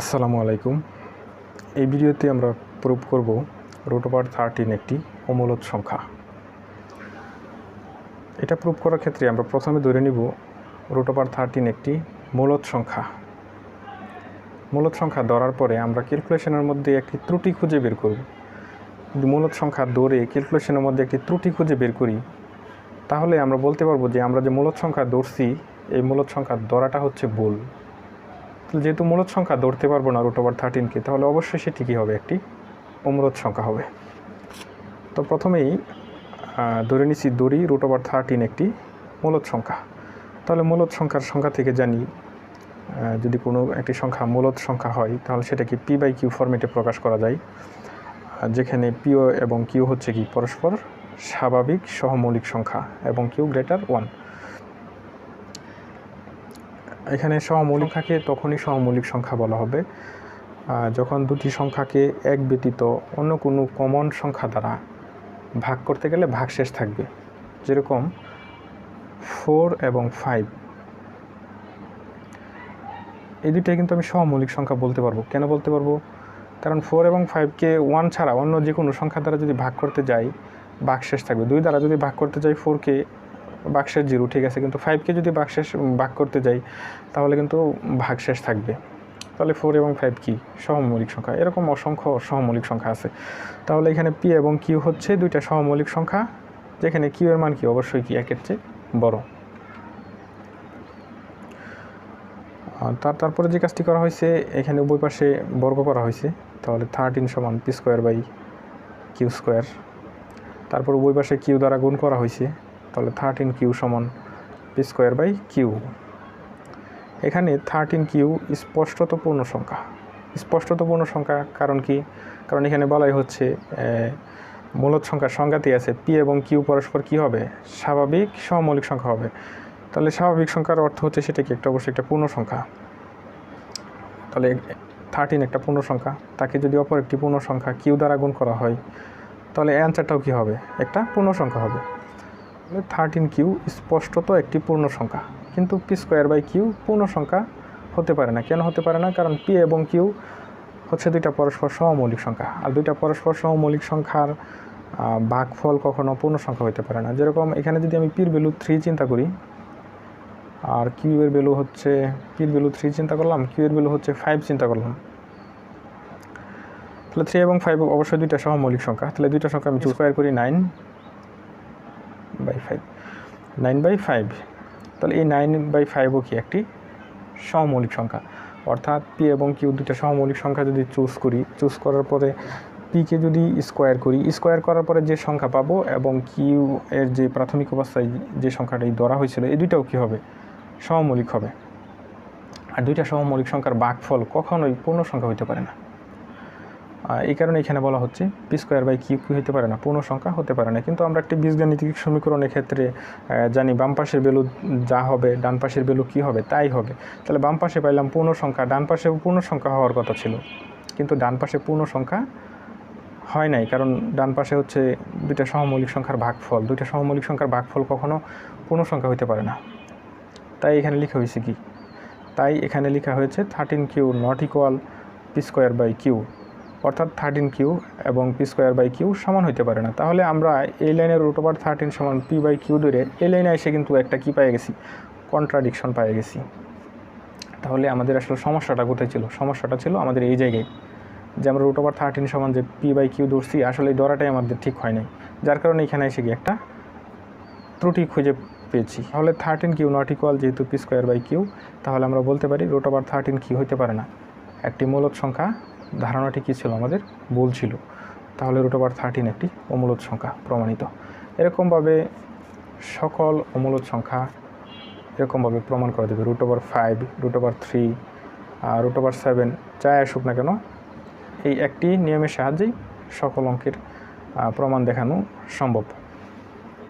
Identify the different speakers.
Speaker 1: আসসালামু আলাইকুম। এই ভিডিওতে আমরা প্রুভ করব রুট ওভার থার্টিন একটি অমূলত সংখ্যা। এটা প্রুভ করার ক্ষেত্রে আমরা প্রথমে ধরে নিব রুট ওভার থার্টিন একটি মূলত সংখ্যা। মূলত সংখ্যা ধরার পরে আমরা ক্যালকুলেশনের মধ্যে একটি ত্রুটি খুঁজে বের করব। মূলত সংখ্যা ধরে ক্যালকুলেশনের মধ্যে একটি ত্রুটি খুঁজে বের করি, তাহলে আমরা বলতে পারব যে আমরা যে মূলত সংখ্যা ধরছি, এই মূলত সংখ্যা ধরাটা হচ্ছে ভুল। যেহেতু মূলত সংখ্যা, ধরতে পারব না রুট ওভার থার্টিনকে তাহলে অবশ্যই সেটি কী হবে একটি অমূলত সংখ্যা হবে। তো প্রথমেই ধরে নিচ্ছি দড়ি রুট ওভার থার্টিন একটি মূলত সংখ্যা। তাহলে মূলত সংখ্যার সংখ্যা থেকে জানি যদি কোনো একটি সংখ্যা মূলত সংখ্যা হয়, তাহলে সেটাকে পি বাই কিউ ফরম্যাটে প্রকাশ করা যায়। যেখানে পিও এবং কিউ হচ্ছে কি, পরস্পর স্বাভাবিক সহমৌলিক সংখ্যা এবং কিউ গ্রেটার ওয়ান এখানে সহমৌলিক থাকে, তখনই সহমৌলিক সংখ্যা বলা হবে। যখন দুটি সংখ্যাকে এক ব্যতীত অন্য কোনো কমন সংখ্যা দ্বারা ভাগ করতে গেলে ভাগশেষ থাকবে। যেরকম ফোর এবং ফাইভ এই দুইটাই কিন্তু আমি সহমৌলিক সংখ্যা বলতে পারব। কেন বলতে পারব? কারণ ফোর এবং ফাইভকে ওয়ান ছাড়া অন্য যে কোনো সংখ্যা দ্বারা যদি ভাগ করতে যাই, ভাগশেষ থাকবে। দুই দ্বারা যদি ভাগ করতে যাই ফোরকে বাক্সের জিরো, ঠিক আছে? কিন্তু ফাইভকে যদি বাক্সের ভাগ করতে যাই, তাহলে কিন্তু ভাগশেষ থাকবে। তাহলে ফোর এবং ফাইভ কি? সহমৌলিক সংখ্যা। এরকম অসংখ্য সহমৌলিক সংখ্যা আছে। তাহলে এখানে পি এবং কিউ হচ্ছে দুইটা সহমৌলিক সংখ্যা, যেখানে কিউ এর মান কি? অবশ্যই কি? একের চেয়ে বড়। তার, তারপরে যে কাজটি করা হয়েছে, এখানে উভয় পাশে বর্গ করা হয়েছে। তাহলে থার্টিন সমান p square by q square তারপর উভয় পাশে কিউ দ্বারা গুণ করা হয়েছে। তাহলে থার্টিন কিউ সমান পি স্কোয়ার বাই কিউ এখানে থার্টিন কিউ স্পষ্টত পূর্ণ সংখ্যা। স্পষ্টত পূর্ণ সংখ্যা কারণ কি? কারণ এখানে বলাই হচ্ছে মূলত সংখ্যার সংজ্ঞাতেই আছে পি এবং কিউ পরস্পর কি হবে? স্বাভাবিক সমমৌলিক সংখ্যা হবে। তাহলে স্বাভাবিক সংখ্যার অর্থ হচ্ছে সেটা কি? একটা অবশ্যই একটা পূর্ণ সংখ্যা। তাহলে থার্টিন একটা পূর্ণ সংখ্যা, তাকে যদি অপর একটি পূর্ণ সংখ্যা কিউ দ্বারা গুণ করা হয়, তাহলে অ্যান্সারটাও কী হবে? একটা পূর্ণ সংখ্যা হবে। থার্টিন কিউ স্পষ্টত একটি পূর্ণ সংখ্যা কিন্তু পি স্কোয়ার বাই কিউ পূর্ণ সংখ্যা হতে পারে না। কেন হতে পারে না? কারণ পি এবং কিউ হচ্ছে দুইটা পরস্পর সহমৌলিক সংখ্যা। আর দুইটা পরস্পর সহমৌলিক সংখ্যার আহ, ভাগফল কখনো পূর্ণ সংখ্যা হতে পারে না। যেরকম এখানে যদি আমি পির ভ্যালু থ্রি চিন্তা করি আর কিউ এর ভ্যালু হচ্ছে পির ভ্যালু থ্রি চিন্তা করলাম কিউ এর ভ্যালু হচ্ছে ফাইভ চিন্তা করলাম। তাহলে থ্রি এবং ফাইভ অবশ্যই দুইটা সহমৌলিক সংখ্যা। তাহলে দুইটা সংখ্যা আমি চুজ করি nine by five nine by five তাহলে এই নাইন বাই ফাইভও কি একটি সমমৌলিক সংখ্যা? অর্থাৎ পি এবং কিউ দুইটা সমমৌলিক সংখ্যা যদি চুজ করি চুজ করার পরে পিকে যদি স্কোয়ার করি স্কোয়ার করার পরে যে সংখ্যা পাবো এবং কিউ এর যে প্রাথমিক অবস্থায় যে সংখ্যাটাই ধরা হয়েছিল, এই দুইটাও কী হবে? সমমৌলিক হবে। আর দুইটা সমমৌলিক সংখ্যার বাঘফল কখনোই পূর্ণ সংখ্যা হতে পারে না। এই কারণে এখানে বলা হচ্ছে পি স্কোয়ার বাই কিউ কি হতে পারে না, পূর্ণ সংখ্যা হতে পারে না। কিন্তু আমরা একটি বীজগাণিতিক সমীকরণের ক্ষেত্রে জানি বাম পাশের ভ্যালু যা হবে, ডান পাশের ভ্যালু কী হবে, তাই হবে। তাহলে বাম পাশে পাইলাম পূর্ণ সংখ্যা, ডান পাশে পূর্ণ সংখ্যা হওয়ার কথা ছিল। কিন্তু ডান পাশে পূর্ণ সংখ্যা হয় নাই, কারণ ডান পাশে হচ্ছে দুইটা সহমৌলিক সংখ্যার ভাগফল। দুইটা সহমৌলিক সংখ্যার ভাগফল কখনও পূর্ণ সংখ্যা হতে পারে না। তাই এখানে লেখা হয়েছে কি? তাই এখানে লেখা হয়েছে thirteen q not equal p square by q অর্থাৎ থার্টিন কিউ এবং পি স্কোয়ার বাই কিউ সমান হতে পারে না। তাহলে আমরা এই লাইনের রুট ওভার থার্টিন সমান পি বাই কিউ ধরে এই লাইনে এসে কিন্তু একটা কি পেয়ে গেছি? কন্ট্রাডিকশন পেয়ে গেছি। তাহলে আমাদের আসলে সমস্যাটা কোথায় ছিল? সমস্যাটা ছিল আমাদের এই জায়গায় যে আমরা রুট ওভার থার্টিন সমান যে পি বাই কিউ ধরছি, আসলে এই ধরাটাই আমাদের ঠিক হয় নাই। যার কারণে এখানে এসে গিয়ে একটা ত্রুটি খুঁজে পেয়েছি। তাহলে থার্টিন কিউ নট ইকুয়াল যেহেতু পি স্কোয়ার বাই কিউ তাহলে আমরা বলতে পারি রুট ওভার থার্টিন কি হতে পারে না। একটি মূলত সংখ্যা ধারণাটি কী ছিল আমাদের? ভুল ছিল। তাহলে রুট ওভার থার্টিন একটি অমূলত সংখ্যা প্রমাণিত। এরকমভাবে সকল অমূলত সংখ্যা এরকমভাবে প্রমাণ করা যাবে। Root over five root over three root over seven যাই আসুক না কেন, এই একটি নিয়মের সাহায্যেই সকল অঙ্কের প্রমাণ দেখানো সম্ভব।